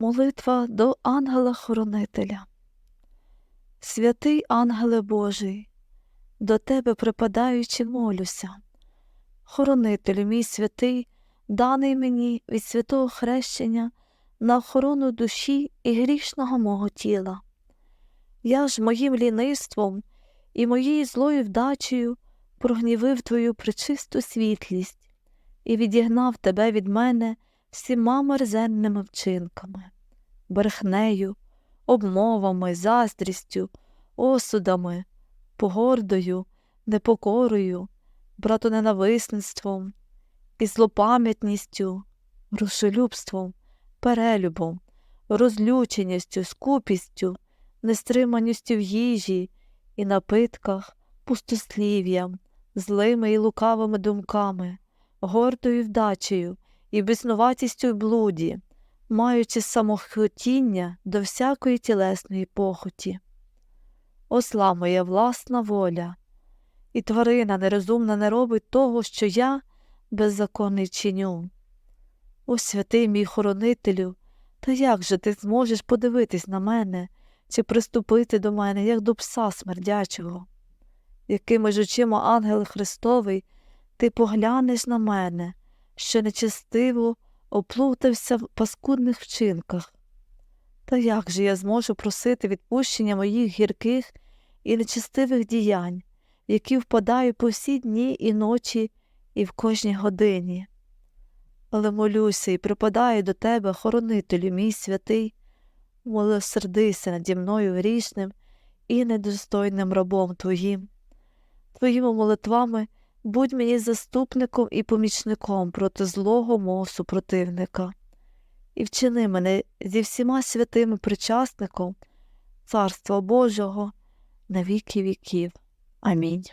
Молитва до ангела-хоронителя. Святий ангеле Божий, до тебе припадаючи молюся. Хоронителю мій святий, даний мені від святого хрещення на охорону душі і грішного мого тіла. Я ж моїм лінивством і моєю злою вдачею прогнівив твою пречисту світлість і відігнав тебе від мене всіма мерзенними вчинками, брехнею, обмовами, заздрістю, осудами, погордою, непокорою, братоненависництвом і злопам'ятністю, грошолюбством, перелюбом, розлюченістю, скупістю, нестриманістю в їжі і напитках, пустослів'ям, злими і лукавими думками, гордою вдачею і безнуватістю в блуді, маючи самохотіння до всякої тілесної похоті. Осла моя власна воля, і тварина нерозумна не робить того, що я беззаконний чиню. О святий мій хоронителю, та як же ти зможеш подивитись на мене чи приступити до мене, як до пса смердячого? Якими ж очима ангел Христовий ти поглянеш на мене, що нечестиво оплутався в паскудних вчинках. Та як же я зможу просити відпущення моїх гірких і нечестивих діянь, які впадають по всі дні і ночі і в кожній годині? Але молюся і припадаю до тебе, хоронителю мій святий, милосердися наді мною грішним і недостойним рабом твоїм. Твоїми молитвами будь мені заступником і помічником проти злого мого супротивника, і вчини мене зі всіма святими причасником Царства Божого на віки віків. Амінь.